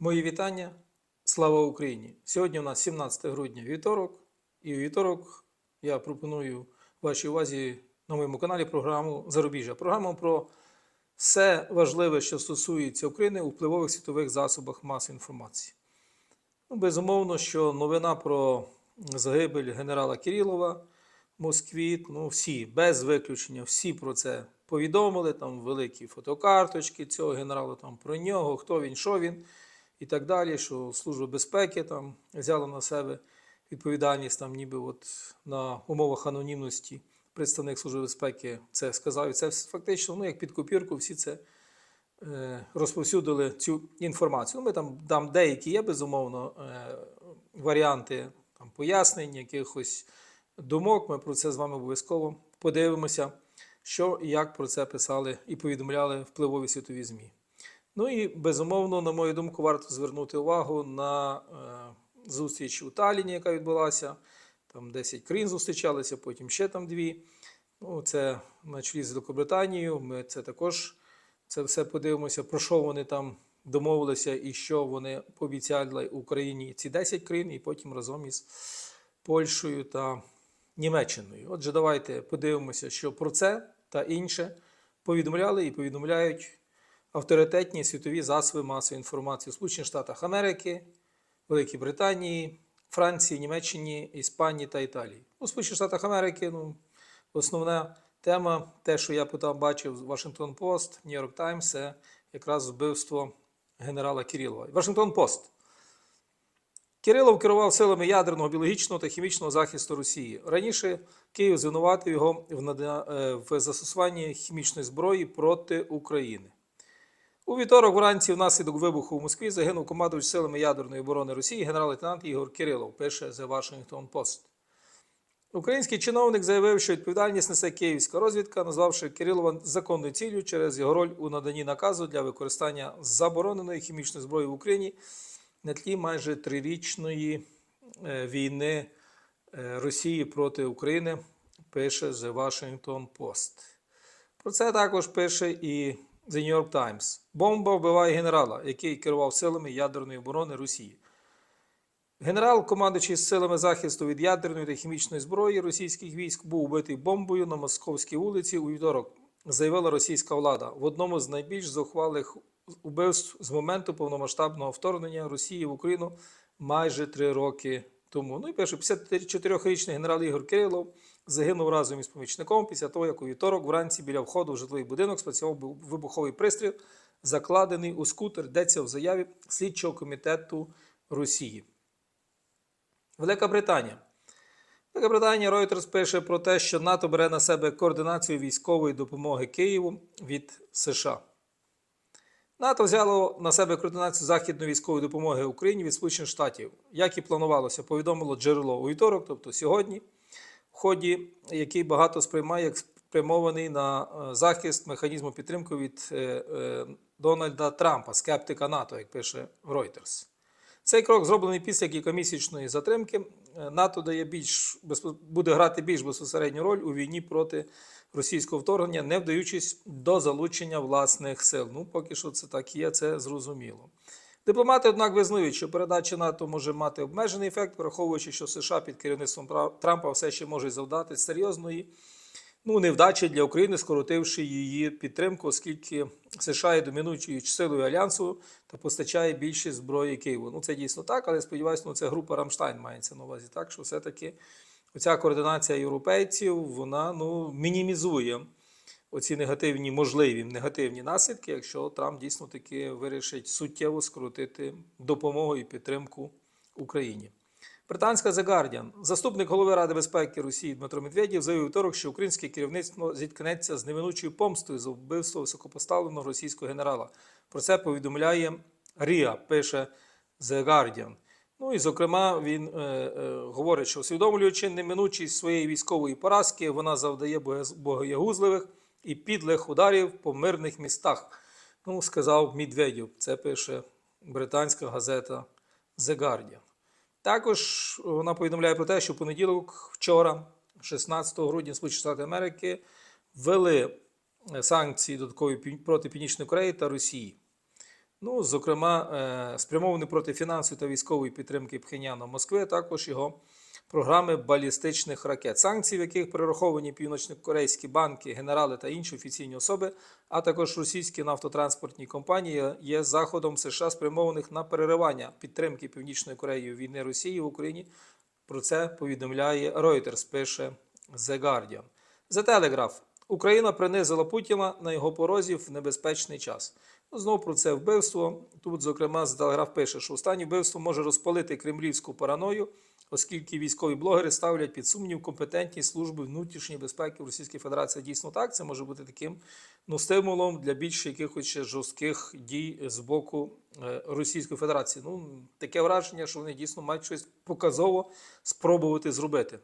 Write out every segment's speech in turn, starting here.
Мої вітання. Слава Україні! Сьогодні у нас 17 грудня вівторок, і у вівторок я пропоную вашій увазі на моєму каналі програму Зарубіжжя. Програму про все важливе, що стосується України у впливових світових засобах масової інформації. Ну, безумовно, що новина про загибель генерала Кирилова в Москві, ну всі, без виключення, всі про це повідомили. Там великі фотокарточки цього генерала, там про нього, хто він, що він і так далі. Що Служба безпеки там взяла на себе відповідальність, там ніби от на умовах анонімності. Представник Служби безпеки це сказав. І це фактично, ну як під копірку, всі це е, розповсюдили цю інформацію. Ми там там деякі є, безумовно, е, варіанти там, пояснень, якихось думок. Ми про це з вами обов'язково подивимося, що і як про це писали і повідомляли впливові світові ЗМІ. Ну і безумовно, на мою думку, варто звернути увагу на е, зустріч у Таліні, яка відбулася. Там 10 країн зустрічалися, потім ще там дві. Ну, це на чолі з Великобританією. Ми це також це все подивимося, про що вони там домовилися і що вони пообіцяли Україні ці 10 країн, і потім разом із Польщею та Німеччиною. Отже, давайте подивимося, що про це та інше повідомляли і повідомляють авторитетні світові засоби масової інформації у Сполучених Штатах Америки, Великій Британії, Франції, Німеччині, Іспанії та Італії. У Сполучених Штатах Америки ну, основна тема, те, що я потім бачив Вашингтон Пост, Нью-Йорк Таймс, це якраз вбивство генерала Кирилова. Вашингтон Пост. Кирилов керував силами ядерного, біологічного та хімічного захисту Росії. Раніше Київ звинуватив його в, е, в застосуванні хімічної зброї проти України. У вівторок вранці внаслідок вибуху в Москві загинув командувач силами ядерної оборони Росії генерал-лейтенант Ігор Кирилов, пише The Washington Post. Український чиновник заявив, що відповідальність несе київська розвідка, назвавши Кирилова законною ціллю через його роль у наданні наказу для використання забороненої хімічної зброї в Україні на тлі майже трирічної е, війни е, Росії проти України, пише The Washington Post. Про це також пише і The New York Times. Бомба вбиває генерала, який керував силами ядерної оборони Росії. Генерал, командуючий силами захисту від ядерної та хімічної зброї російських військ, був убитий бомбою на Московській вулиці у вівторок, заявила російська влада в одному з найбільш зухвалих убивств з моменту повномасштабного вторгнення Росії в Україну майже три роки тому. Ну і перше, 54-річний генерал Ігор Кирилов загинув разом із помічником після того, як у вівторок вранці біля входу в житловий будинок спрацював вибуховий пристріл, закладений у скутер, йдеться в заяві слідчого комітету Росії. Велика Британія. Велика Британія Reuters пише про те, що НАТО бере на себе координацію військової допомоги Києву від США. НАТО взяло на себе координацію західної військової допомоги Україні від Сполучених Штатів, як і планувалося, повідомило джерело у вівторок, тобто сьогодні, ході який багато сприймає як спрямований на е, захист механізму підтримки від е, е, Дональда Трампа, скептика НАТО, як пише Reuters. Цей крок зроблений після кількомісячної затримки. НАТО дає більш буде грати більш безпосередню роль у війні проти російського вторгнення, не вдаючись до залучення власних сил. Ну, поки що це так є, це зрозуміло. Дипломати, однак, визнають, що передача НАТО може мати обмежений ефект, враховуючи, що США під керівництвом Трампа все ще може завдати серйозної ну, невдачі для України, скоротивши її підтримку, оскільки США є домінуючою силою альянсу та постачає більше зброї Києву. Ну, це дійсно так, але сподіваюся, ну, це група Рамштайн мається на увазі. Так що все-таки оця координація європейців вона ну, мінімізує оці негативні, можливі негативні наслідки, якщо Трамп дійсно таки вирішить суттєво скоротити допомогу і підтримку Україні. Британська The Guardian. Заступник голови Ради безпеки Росії Дмитро Медведєв заявив вівторок, що українське керівництво зіткнеться з неминучою помстою за вбивство високопоставленого російського генерала. Про це повідомляє Ріа, пише The Guardian. Ну і зокрема, він е, е, говорить, що усвідомлюючи неминучість своєї військової поразки, вона завдає богоягузливих і підлих ударів по мирних містах. Ну, сказав Медведєв. Це пише британська газета The Guardian. Також вона повідомляє про те, що в понеділок, вчора, 16 грудня, Сполучені Штати Америки ввели санкції додаткові проти Північної Кореї та Росії. Ну, зокрема, е, спрямований проти фінансової та військової підтримки Пхеняна Москви, також його програми балістичних ракет, санкції, в яких перераховані північнокорейські банки, генерали та інші офіційні особи, а також російські нафтотранспортні компанії є заходом США спрямованих на переривання підтримки Північної Кореї війни Росії в Україні. Про це повідомляє Reuters, пише The Guardian. The Telegraph. Україна принизила Путіна на його порозі в небезпечний час. Знову про це вбивство. Тут, зокрема, Telegraph пише, що останнє вбивство може розпалити кремлівську параною, оскільки військові блогери ставлять під сумнів компетентність служби внутрішньої безпеки в Російській Федерації. Дійсно так, це може бути таким ну, стимулом для більш якихось ще жорстких дій з боку е, Російської Федерації. Ну, таке враження, що вони дійсно мають щось показово спробувати зробити.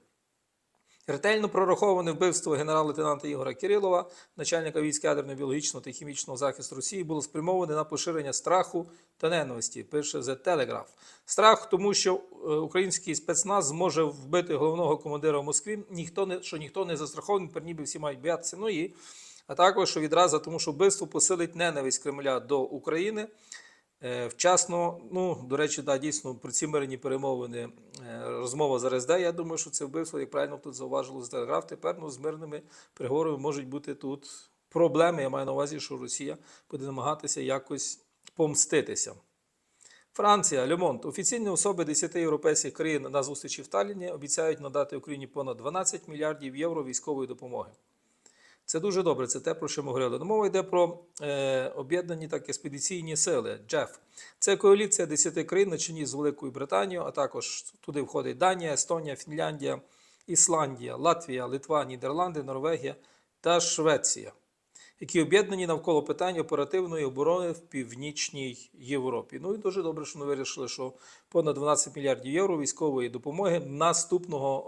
Ретельно прораховане вбивство генерал-лейтенанта Ігора Кирилова, начальника військ ядерного, біологічного та хімічного захисту Росії, було спрямоване на поширення страху та ненависті. Пише The Telegraph. Страх, тому що е, український спецназ зможе вбити головного командира в Москві. Ніхто не що ніхто не застрахований, тепер ніби всі мають боятися. Ну а також що відразу, тому що вбивство посилить ненависть Кремля до України. Е, Вчасно, ну до речі, да, дійсно про ці мирні перемовини е, розмова зараз йде. Я думаю, що це вбивство, як правильно тут зауважило з телеграф. Тепер ну, з мирними переговорами можуть бути тут проблеми. Я маю на увазі, що Росія буде намагатися якось помститися. Франція, Лемонт. Офіційні особи 10 європейських країн на зустрічі в Талліні обіцяють надати Україні понад 12 мільярдів євро військової допомоги. Це дуже добре, це те, про що ми говорили. Ну, Мова йде про е, об'єднані так експедиційні сили Джеф. Це коаліція 10 країн на чині з Великою Британією, а також туди входить Данія, Естонія, Фінляндія, Ісландія, Латвія, Литва, Нідерланди, Норвегія та Швеція, які об'єднані навколо питань оперативної оборони в Північній Європі. Ну і дуже добре, що ми вирішили, що понад 12 мільярдів євро військової допомоги наступного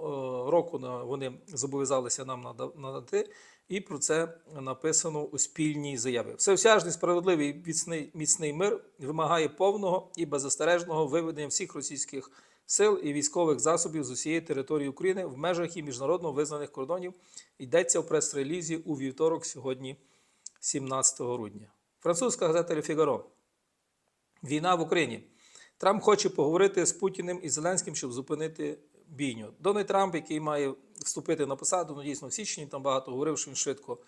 е, року вони зобов'язалися нам нада- надати. І про це написано у спільній заяві. Всеосяжний справедливий міцний, міцний мир вимагає повного і беззастережного виведення всіх російських сил і військових засобів з усієї території України в межах і міжнародно визнаних кордонів. Йдеться в прес-релізі у вівторок, сьогодні, 17 грудня. Французька газета «Ле Фігаро». Війна в Україні. Трамп хоче поговорити з Путіним і Зеленським, щоб зупинити бійню. Дональд Трамп, який має вступити на посаду, ну дійсно в січні там багато говорив, що він швидко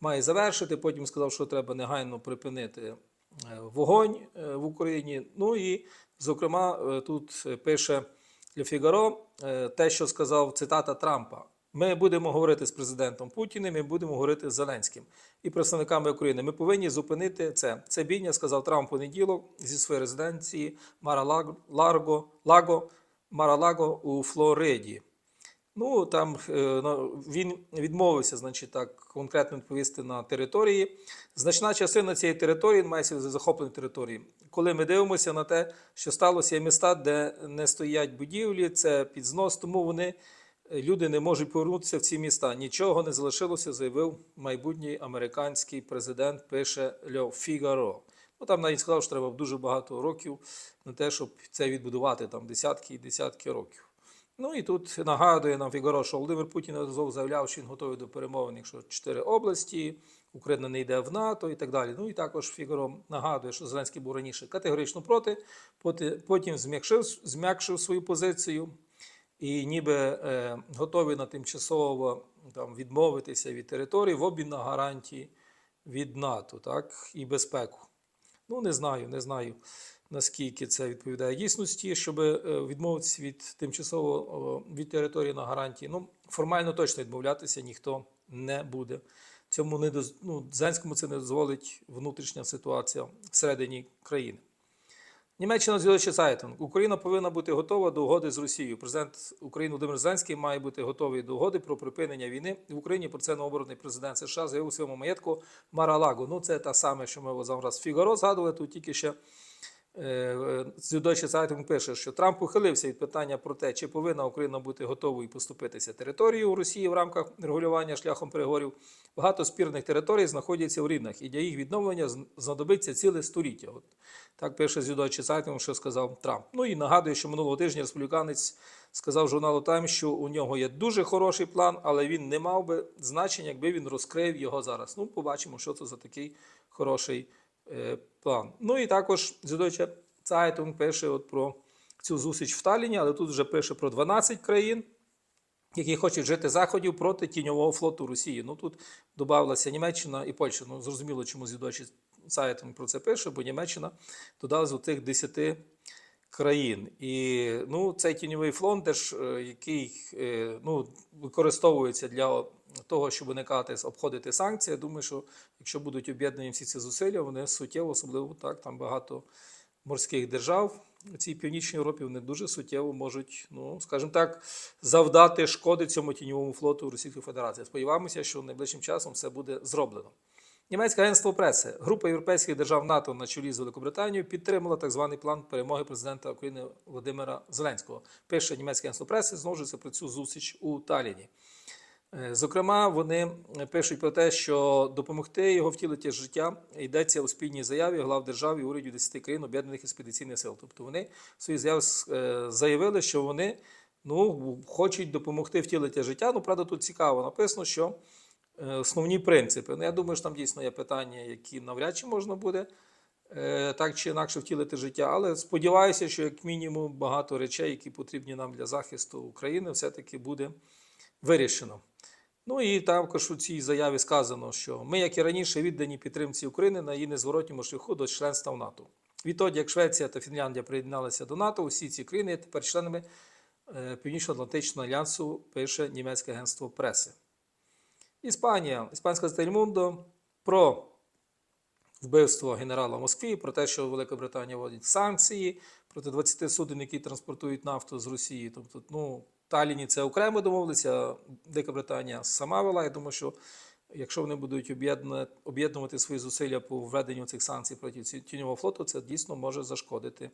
має завершити. Потім сказав, що треба негайно припинити е, вогонь е, в Україні. Ну і, зокрема, е, тут пише Ле Фігаро те, що сказав цитата Трампа. Ми будемо говорити з президентом Путіним, ми будемо говорити з Зеленським і представниками України. Ми повинні зупинити це. Це бійня, сказав Трамп понеділок зі своєї резиденції Мара Лаго, Лаго, Маралаго у Флориді. Ну там е, він відмовився, значить, так конкретно відповісти на території. Значна частина цієї території мається захоплені території. Коли ми дивимося на те, що сталося є міста, де не стоять будівлі, це під знос, тому вони люди не можуть повернутися в ці міста. Нічого не залишилося, заявив майбутній американський президент. Пише Льо Фігаро. Ну там навіть сказав, що треба дуже багато років на те, щоб це відбудувати там десятки і десятки років. Ну і тут нагадує нам Фігаро, що Володимир Путін неодноразово заявляв, що він готовий до перемовин, якщо чотири області, Україна не йде в НАТО і так далі. Ну і також Фігаро нагадує, що Зеленський був раніше категорично проти, потім зм'якшив, зм'якшив свою позицію і ніби е, готові на тимчасово там, відмовитися від території в обмін на гарантії від НАТО так, і безпеку. Ну, не знаю, не знаю, наскільки це відповідає дійсності, щоб е, відмовитися від тимчасово від території на гарантії. Ну, формально точно відмовлятися ніхто не буде. Цьому не доз... ну, Зеленському це не дозволить внутрішня ситуація всередині країни. Німеччина звідочі Сайтон. Україна повинна бути готова до угоди з Росією. Президент України Володимир Зеленський має бути готовий до угоди про припинення війни в Україні. Про це новообраний президент США заявив у своєму маєтку Маралаго. Ну, це та саме, що ми зараз Фігаро згадували. Тут тільки ще Звідочі Сайтинг пише, що Трамп ухилився від питання про те, чи повинна Україна бути готовою поступитися територією Росії в рамках регулювання шляхом переговорів. Багато спірних територій знаходяться в рівнах, і для їх відновлення знадобиться ціле століття. От так пише Звідочі Сайтинг, що сказав Трамп. Ну і нагадую, що минулого тижня республіканець сказав журналу Time, що у нього є дуже хороший план, але він не мав би значення, якби він розкрив його зараз. Ну, побачимо, що це за такий хороший е, план. Ну і також Süddeutsche Zeitung пише от про цю зустріч в Талліні, але тут вже пише про 12 країн, які хочуть жити заходів проти тіньового флоту Росії. Ну тут додавалася Німеччина і Польща. Ну зрозуміло, чому Süddeutsche Zeitung про це пише, бо Німеччина додала з тих 10 країн. І ну, цей тіньовий флот, теж, е, який е, ну, використовується для того, щоб уникати обходити санкції. Я думаю, що якщо будуть об'єднані всі ці зусилля, вони суттєво, особливо так, там багато морських держав у цій північній Європі, вони дуже суттєво можуть, ну скажімо так, завдати шкоди цьому тіньовому флоту Російської Федерації. Сподіваємося, що найближчим часом все буде зроблено. Німецьке агентство преси, група європейських держав НАТО на чолі з Великобританією підтримала так званий план перемоги президента України Володимира Зеленського. Пише німецьке агентство преси, знову ж про цю зустріч у Талліні. Е, Зокрема, вони пишуть про те, що допомогти його втілити життя йдеться у спільній заяві глав держав і урядів 10 країн об'єднаних експедиційних сил. Тобто вони в своїй е, заявили, що вони ну, хочуть допомогти втілити життя. Ну, правда, тут цікаво написано, що е, основні принципи. Ну, я думаю, що там дійсно є питання, які навряд чи можна буде е, так чи інакше втілити життя. Але сподіваюся, що як мінімум багато речей, які потрібні нам для захисту України, все-таки буде вирішено. Ну і також у цій заяві сказано, що ми, як і раніше, віддані підтримці України на її незворотньому шляху до членства в НАТО. Відтоді, як Швеція та Фінляндія приєдналися до НАТО, усі ці країни є тепер членами е, Північно-Атлантичного альянсу, пише німецьке агентство преси. Іспанія, іспанська Стельмундо про вбивство генерала в Москві, про те, що Велика Британія вводить санкції проти 20 суден, які транспортують нафту з Росії. Тобто, ну, Таліні це окремо домовилися. Велика Британія сама вела. Я думаю, що якщо вони будуть об'єднувати, свої зусилля по введенню цих санкцій проти тіньового флоту, це дійсно може зашкодити,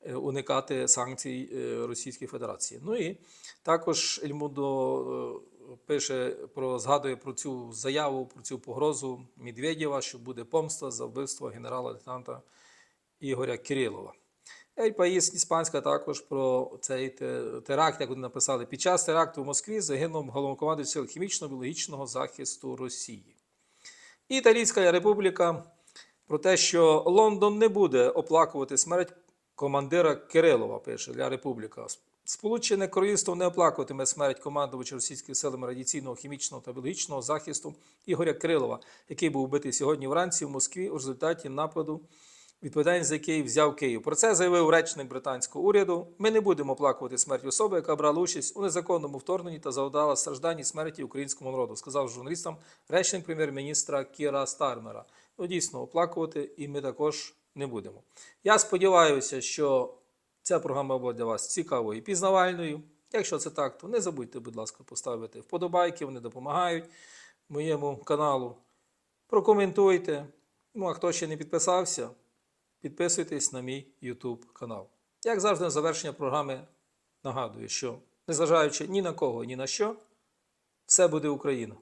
е, уникати санкцій е, Російської Федерації. Ну і також Ельмудо е, пише про згадує про цю заяву, про цю погрозу Медведєва, що буде помста за вбивство генерала-лейтенанта Ігоря Кирилова. Ель Паїс іспанська також про цей теракт, як вони написали. Під час теракту в Москві загинув головнокомандуючий сил хімічно-біологічного захисту Росії. Італійська республіка про те, що Лондон не буде оплакувати смерть командира Кирилова, пише для Републіка. Сполучене Королівство не оплакуватиме смерть командувача російських силами радіаційного, хімічного та біологічного захисту Ігоря Кирилова, який був вбитий сьогодні вранці в Москві у результаті нападу відповідальність за який взяв Київ. Про це заявив речник британського уряду. Ми не будемо оплакувати смерть особи, яка брала участь у незаконному вторгненні та завдала страждань смерті українському народу, сказав журналістам речник прем'єр-міністра Кіра Стармера. Ну, дійсно, оплакувати і ми також не будемо. Я сподіваюся, що ця програма була для вас цікавою і пізнавальною. Якщо це так, то не забудьте, будь ласка, поставити вподобайки, вони допомагають моєму каналу. Прокоментуйте. Ну, а хто ще не підписався, підписуйтесь на мій YouTube канал. Як завжди, на завершення програми нагадую, що незважаючи ні на кого, ні на що, все буде Україна.